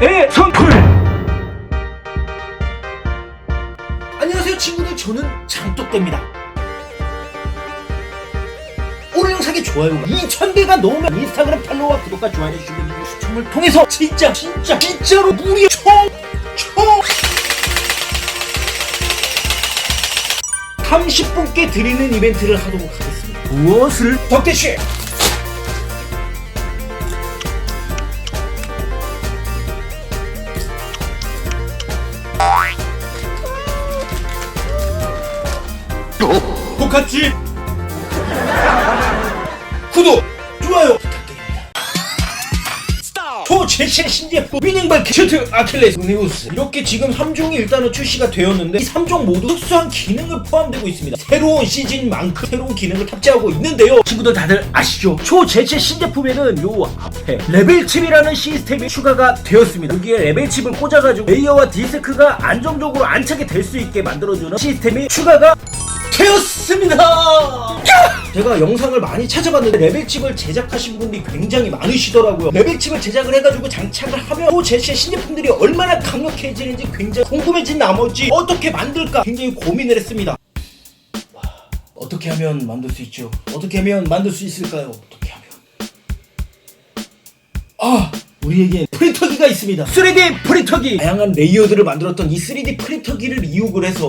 대선풀 안녕하세요 친구들. 저는 장독대입니다. 오늘 영상에 좋아요가 2000개가 넘으면 인스타그램 팔로우와 구독과 좋아요 해주시면 추첨을 통해서 진짜 진짜 진짜로 무려 총 총 30분께 드리는 이벤트를 하도록 하겠습니다. 무엇을? 덕대씨 똑같지? 구독, 좋아요 제시 신제품 위닝발키 슈트 아킬레스. 네우스 이렇게 지금 3종이 일단은 출시가 되었는데 이 3종 모두 특수한 기능을 포함되고 있습니다. 새로운 시즌만큼 새로운 기능을 탑재하고 있는데요. 친구들 다들 아시죠? 초제체 신제품에는 요 앞에 레벨 칩이라는 시스템이 추가가 되었습니다. 여기에 레벨 칩을 꽂아가지고 레이어와 디스크가 안정적으로 안착이 될 수 있게 만들어주는 시스템이 추가가 되었습니다. 제가 영상을 많이 찾아봤는데 레벨칩을 제작하신 분들이 굉장히 많으시더라고요. 레벨칩을 제작을 해가지고 장착을 하면 또 제시의 신제품들이 얼마나 강력해지는지 굉장히 궁금해진 나머지 어떻게 만들까 굉장히 고민을 했습니다. 와, 어떻게 하면 만들 수 있죠? 어떻게 하면 만들 수 있을까요? 어떻게 하면? 아! 우리에게 프린터기가 있습니다. 3D 프린터기! 다양한 레이어들을 만들었던 이 3D 프린터기를 이용을 해서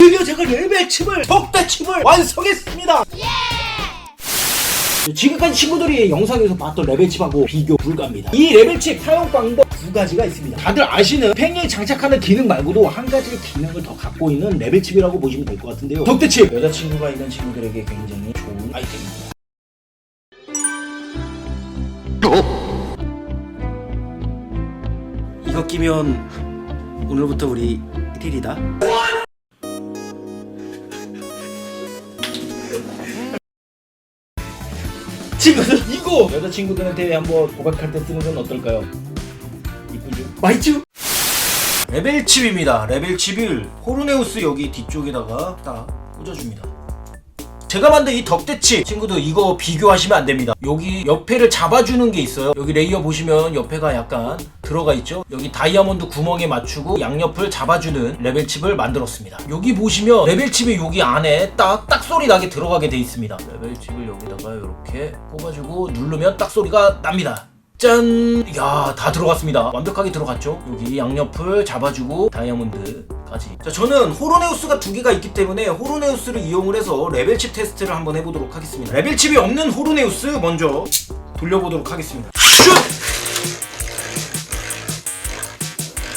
드디어 제가 레벨 칩을 적대 칩을 완성했습니다. 지금까지 친구들이 영상에서 봤던 레벨칩하고 비교 불가합니다. 이 레벨칩 사용 방법 두 가지가 있습니다. 다들 아시는 팽에 장착하는 기능 말고도 한 가지 기능을 더 갖고 있는 레벨칩이라고 보시면 될 것 같은데요. 적대칩 여자친구가 있는 친구들에게 굉장히 좋은 아이템입니다. 이거 끼면 오늘부터 우리 1일이다. 친구들 이거 여자친구들한테 한번 고백할 때 쓰는 건 어떨까요? 이쁘죠? 맛있죠? 레벨 칩입니다. 레벨 칩을 호르네우스 여기 뒤쪽에다가 딱 꽂아줍니다. 제가 만든 이 덕대칩 친구들 이거 비교하시면 안 됩니다. 여기 옆에를 잡아주는 게 있어요. 여기 레이어 보시면 옆에가 약간 들어가 있죠. 여기 다이아몬드 구멍에 맞추고 양옆을 잡아주는 레벨칩을 만들었습니다. 여기 보시면 레벨칩이 여기 안에 딱 딱 소리 나게 들어가게 돼 있습니다. 레벨칩을 여기다가 이렇게 꼽아주고 누르면 딱 소리가 납니다. 짠! 야, 다 들어갔습니다. 완벽하게 들어갔죠? 여기 양옆을 잡아주고 다이아몬드 까지. 자, 저는 호로네우스가 두 개가 있기 때문에 호로네우스를 이용을 해서 레벨칩 테스트를 한번 해보도록 하겠습니다. 레벨칩이 없는 호로네우스 먼저 돌려보도록 하겠습니다. 슛!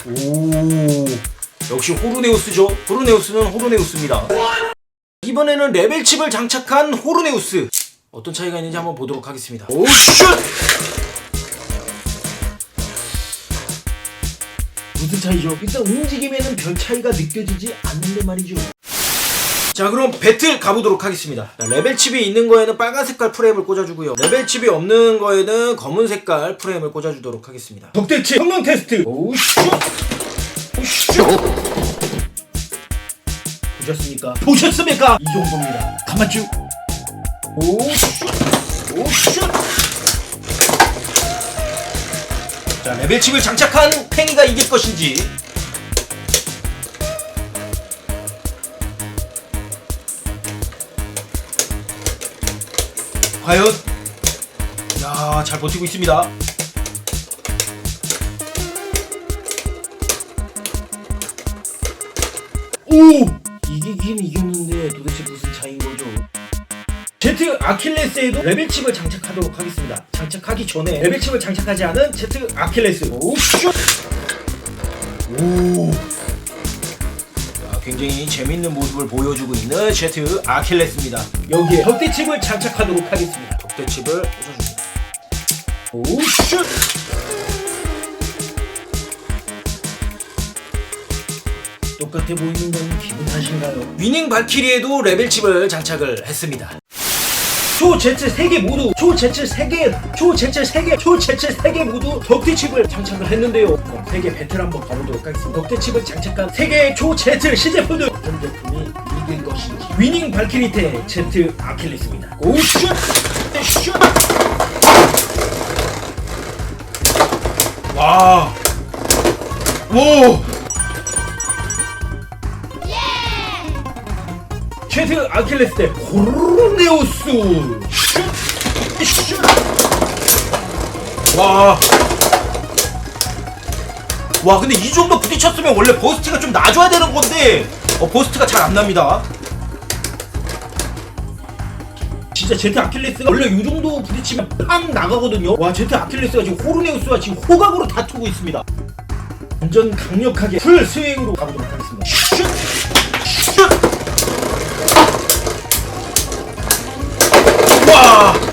오, 역시 호르네우스죠. 호르네우스는 호르네우스입니다. 이번에는 레벨칩을 장착한 호르네우스. 어떤 차이가 있는지 한번 보도록 하겠습니다. 오, 슛! 무슨 차이죠? 일단 움직임에는 별 차이가 느껴지지 않는데 말이죠. 자 그럼 배틀 가보도록 하겠습니다. 자, 레벨 칩이 있는 거에는 빨간 색깔 프레임을 꽂아주고요. 레벨 칩이 없는 거에는 검은 색깔 프레임을 꽂아주도록 하겠습니다. 덕대치 성능 테스트! 오슈! 오슈! 보셨습니까? 보셨습니까? 이 정도입니다. 가만쭉! 오슈! 오슈 자 레벨 칩을 장착한 팽이가 이길 것인지. 과연 야 잘 버티고 있습니다. 오! 이기긴 이겼는데 도대체 무슨 차이인 거죠 제트 아킬레스에도 레벨칩을 장착하도록 하겠습니다 장착하기 전에 레벨칩을 장착하지 않은 제트 아킬레스 오쇼 오 자, 굉장히 재밌는 모습을 보여주고 있는 제트 아킬레스입니다. 여기에 덕대칩을 장착하도록 하겠습니다. 덕대칩을 꽂아줍니다. 오 슛! 똑같아 보이는 건 기분 탓인가요? 위닝 발키리에도 레벨칩을 장착을 했습니다. 초제츠 3개 모두 초제츠 3개 초제츠 3개 초제츠 3개 모두 덕대칩을 장착을 했는데요. 그럼 세계 배틀 한번 가보도록 하겠습니다. 덕대칩을 장착한 세계의 초제츠 시제품들. 어떤 제품이 이길 것인지. 위닝 발키리테 제트 아킬레스입니다. 고슛! 슛! 와. 오. 제트 아킬레스 대 호르네우스. 슛. 슛. 와. 와, 근데 이 정도 부딪혔으면 원래 버스트가 좀 나줘야 되는 건데, 어, 버스트가 잘 안 납니다. 진짜 제트 아킬레스가 원래 이 정도 부딪히면 팡 나가거든요. 와 제트 아킬레스가 지금 호르네우스와 지금 호각으로 다투고 있습니다. 완전 강력하게 풀 스윙으로 가보도록 하겠습니다. 와!